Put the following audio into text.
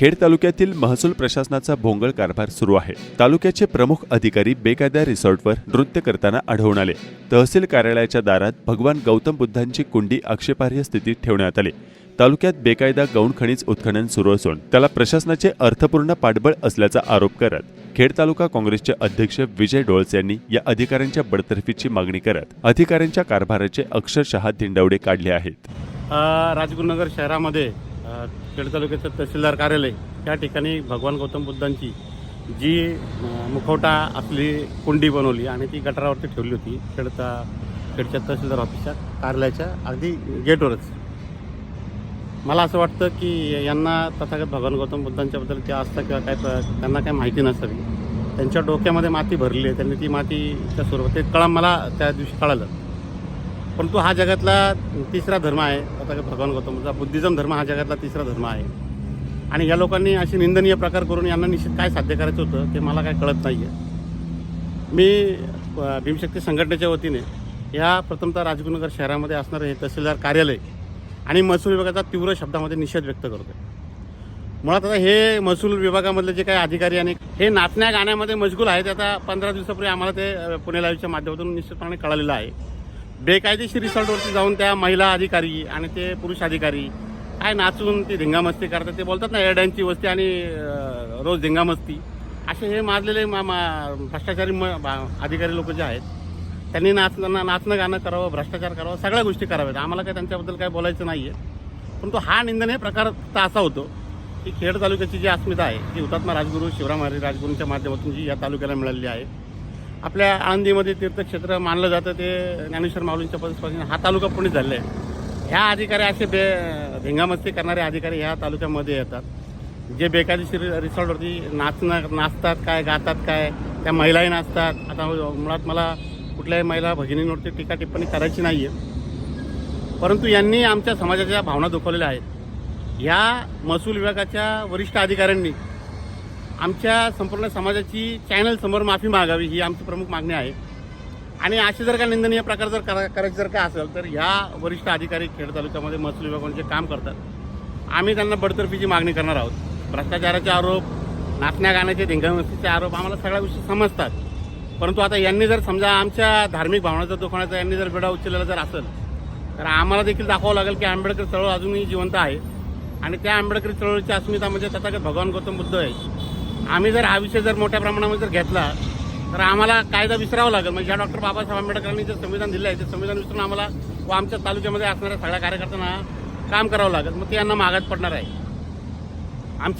खेड तालुक्यातील महसूल प्रशासनाचा भोंगळ कारभार सुरू आहे. तालुक्याचे प्रमुख अधिकारी बेकायदा रिसॉर्टवर नृत्य करताना आढळून आले. तहसील कार्यालयाच्या दारात भगवान गौतम बुद्धांची कुंडी आक्षेपार्ह स्थितीत ठेवण्यात आली. तालुक्यात बेकायदा गौण खनिज उत्खनन सुरू असून त्याला प्रशासनाचे अर्थपूर्ण पाठबळ असल्याचा आरोप करत खेड तालुका काँग्रेसचे अध्यक्ष विजय डोळस यांनी या अधिकाऱ्यांच्या बडतर्फीची मागणी करत अधिकाऱ्यांच्या कारभाराचे अक्षरशः धिंडवडे काढले आहेत. राजगुरुनगर शहरामध्ये खेड तालुक्याचं तहसीलदार कार्यालय त्या ठिकाणी भगवान गौतम बुद्धांची जी मुखवटा आपली कुंडी बनवली आणि ती गटारावरती ठेवली होती खेडचा खेडच्या तहसीलदार ऑफिसच्या कार्यालयाच्या अगदी गेटवरच. मला असं वाटतं की यांना तथागत भगवान गौतम बुद्धांच्याबद्दल त्या आस्था किंवा काय प- त्यांना काय माहिती नसावी. त्यांच्या डोक्यामध्ये माती भरली आहे त्यांनी ती मातीच्या स्वरूपात ते कळा मला त्या दिवशी कळालं. परंतु हा जगातला तिसरा धर्म आहे. आता भगवान गौतमचा बुद्धिझम धर्म हा जगातला तिसरा धर्म आहे. आणि या लोकांनी अशी निंदनीय प्रकार करून यांना निश्चित काय साध्य करायचं होतं ते मला काय कळत नाही आहे मी भीमशक्ती संघटनेच्या वतीने या प्रथमतः राजगुरुनगर शहरामध्ये असणारे हे तहसीलदार कार्यालय आणि महसूल विभागाचा तीव्र शब्दामध्ये निषेध व्यक्त करतो मुळात आता हे महसूल विभागामधले जे काही अधिकारी आणि हे नाचण्या गाण्यामध्ये मशगूल आहेत आता पंधरा दिवसापूर्वी आम्हाला ते पुणे लाईव्हच्या माध्यमातून निश्चितपणे कळालेलं आहे. बेकायदेशीर रिसॉर्टवरती जाऊन त्या महिला अधिकारी आणि ते पुरुष अधिकारी काय नाचून ती धिंगामस्ती करतात ते बोलतात ना एड्यांची वस्ती आणि रोज धिंगामस्ती. असे हे माजलेले मा मा- भ्रष्टाचारी म अधिकारी लोक जे आहेत त्यांनी नाचताना नाचणं गाणं करावं भ्रष्टाचार करावं सगळ्या गोष्टी कराव्यात. आम्हाला काय त्यांच्याबद्दल काय बोलायचं नाही आहे परंतु हा निंदनीय प्रकार फक्त असा होतो की खेड तालुक्याची जी अस्मिता आहे ती हुतात्मा राजगुरू शिवराम हरी राजगुरूंच्या माध्यमातून जी या तालुक्याला मिळालेली आहे आपल्या आळंदीमध्ये तीर्थक्षेत्र मानलं जातं ते ज्ञानेश्वर माऊलींच्या पदपासून हा तालुका पुणे झालेला आहे. ह्या अधिकारी असे बे भिंगामस्ती करणारे अधिकारी ह्या तालुक्यामध्ये येतात. जे बेकायदेशीर रिसॉर्टवरती नाचणं नाचतात काय गातात काय त्या महिलाही नाचतात. आता मुळात मला कुठल्याही महिला भगिनींवरती टीका टिप्पणी करायची नाही आहे परंतु यांनी आमच्या समाजाच्या भावना दुखवलेल्या आहेत. ह्या महसूल विभागाच्या वरिष्ठ अधिकाऱ्यांनी आमच्या संपूर्ण समाजाची चॅनलसमोर माफी मागावी ही आमची प्रमुख मागणी आहे. आणि असे जर का निंदनीय प्रकार जर करा करायचे जर का असेल तर ह्या वरिष्ठ अधिकारी खेड तालुक्यामध्ये महसूल विभागाचे काम करतात. आम्ही त्यांना बडतर्फीची मागणी करणार आहोत. भ्रष्टाचाराचे आरोप नाचण्या गाण्याचे धिंगामस्तीचे आरोप आम्हाला सगळ्या गोष्टी समजतात. परंतु आता यांनी जर समजा आमच्या धार्मिक भावनाचा दुखवण्याचा यांनी जर बेडा उचललेला जर असेल तर आम्हाला देखील दाखवावं लागेल की आंबेडकर चळवळ अजूनही जिवंत आहे. आणि त्या आंबेडकरी चळवळीची अस्मिता म्हणजे तथागत भगवान गौतम बुद्ध आहे. आम्ही जर हा विषय जर मोठ्या प्रमाणामध्ये जर घेतला तर आम्हाला कायदा विसरावा लागेल. म्हणजे ज्या डॉक्टर बाबासाहेब आंबेडकरांनी जे संविधान दिलं आहे ते संविधान विसरून आम्हाला व आमच्या तालुक्यामध्ये असणाऱ्या सगळ्या कार्यकर्त्यांना काम करावं लागेल. मग ते यांना मागात पडणार आहे.